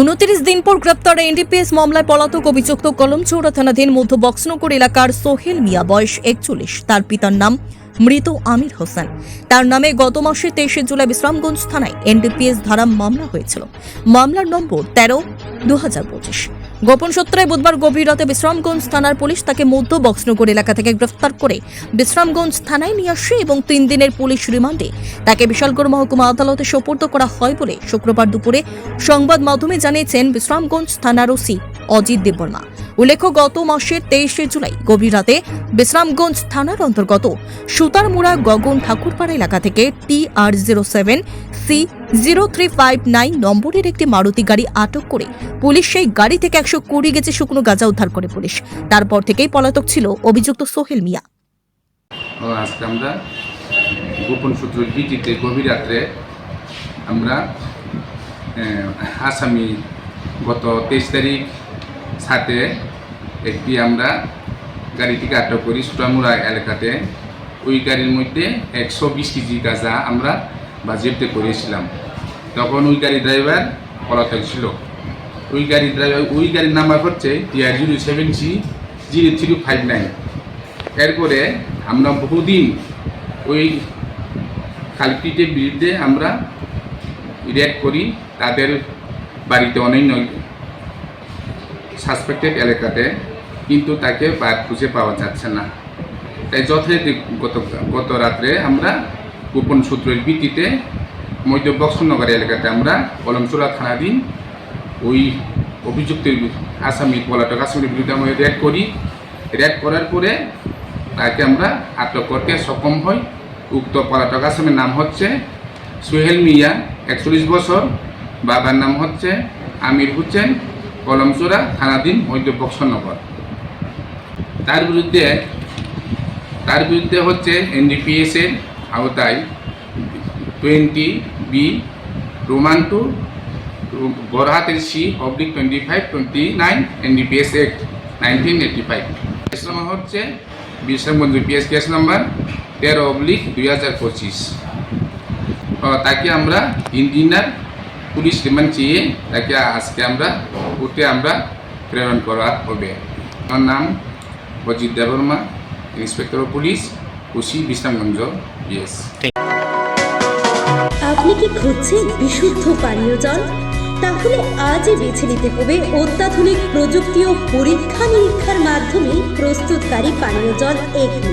উনত্রিশ দিন পর গ্রেপ্তার এনডিপিএস মামলায় পলাতক অভিযুক্ত কলমচৌড়া থানাধীন মধ্য বক্সনগর এলাকার সোহেল মিয়া, বয়স একচল্লিশ। তার পিতার নাম মৃত আমির হোসেন। তার নামে গত মাসে তেইশে জুলাই বিশ্রামগঞ্জ থানায় এনডিপিএস ধারা মামলা হয়েছিল। মামলার নম্বর তেরো দু হাজার পঁচিশ। গোপন সূত্রে বুধবার গভীর রাতে বিশ্রামগঞ্জ থানার পুলিশ তাকে মধ্য বক্সনগর এলাকা থেকে গ্রেফতার করে বিশ্রামগঞ্জ থানায় নিয়ে আসে এবং তিন দিনের পুলিশ রিমান্ডে তাকে বিশালগড় মহকুমা আদালতে সোপর্দ করা হয় বলে শুক্রবার দুপুরে সংবাদ মাধ্যমে জানিয়েছেন বিশ্রামগঞ্জ থানার ওসি অজিত দেববর্মা। উল্লেখ্য, গত মাসের তেইশে জুলাই গভীর রাতে বিশ্রামগঞ্জ থানার অন্তর্গত সুতারমুড়া গগন ঠাকুরপাড়া এলাকা থেকে T R zero seven C zero three five nine নম্বরের একটি মারুতি গাড়ি আটক করে পুলিশ সেই গাড়ি থেকে একশো কুড়ি গেছে শুকনো গাঁজা উদ্ধার করে পুলিশ। তারপর থেকেই পলাতক ছিল অভিযুক্ত সোহেল মিয়া। আজকে আমরা গোপন সূত্রের ভিত্তিতে গভীর রাত্রে আমরা আসামি গত তেইশ তারিখ সাথে একটি আমরা গাড়িটিকে আটক করি সুটামুড়া এলাকাতে। ওই গাড়ির মধ্যে একশো বিশ কেজি গাঁজা আমরা বাজেপ্তে করেছিলাম। তখন ওই গাড়ি ড্রাইভার পলাতক ছিল। ওই গাড়ি ড্রাইভার, ওই গাড়ির নাম্বার হচ্ছে TR zero seven G, zero three five nine. এরপরে আমরা বহুদিন ওই কালপিটের বিরুদ্ধে আমরা রেড করি। তাদের বাড়িতে অনন্য সাসপেক্টেড এলাকাতে, কিন্তু তাকে বা- খুঁজে পাওয়া যাচ্ছে না। তাই যথারীতি গত গত রাত্রে আমরা গোপন সূত্রের ভিত্তিতে মধ্য বক্সনগর এলাকাতে আমরা কলমচোরা থানাধীন ওই অভিযুক্তের আসামি পলাতক আসামির বিরুদ্ধে আমরা রেড করি। রেড করার পরে তাকে আমরা আটক করতে সক্ষম হই। উক্ত পলাতক আসামির নাম হচ্ছে সোহেল মিয়া, একচল্লিশ বছর। বাবার নাম হচ্ছে আমির হোসেন। কলমচোরা থানাধীন মধ্য বক্সনগর তার বিরুদ্ধে তার বিরুদ্ধে হচ্ছে এনডিপিএস এর আওতায় twenty B roman two বরহাতের C oblique twenty five twenty nine NDPS act nineteen eighty five case number হচ্ছে বিশ্রামগঞ্জ পিএস কেস নাম্বার তেরো অবলিক দুই হাজার পঁচিশ। তাকে আমরা ইঞ্জিনিয়ার পুলিশ রিমান্ড চেয়ে তাকে আজকে আমরা কোর্টে আমরা প্রেরণ করা হবে। আমার নাম Ajit Debbarma inspector of police, OC Bishramganj yes আপনি কি খুঁজছেন বিশুদ্ধ পানীয় জল? তাহলে আজই বেছে নিতে হবে অত্যাধুনিক প্রযুক্তি ও পরীক্ষা নিরীক্ষার মাধ্যমে প্রস্তুতকারী পানীয় জল এগনি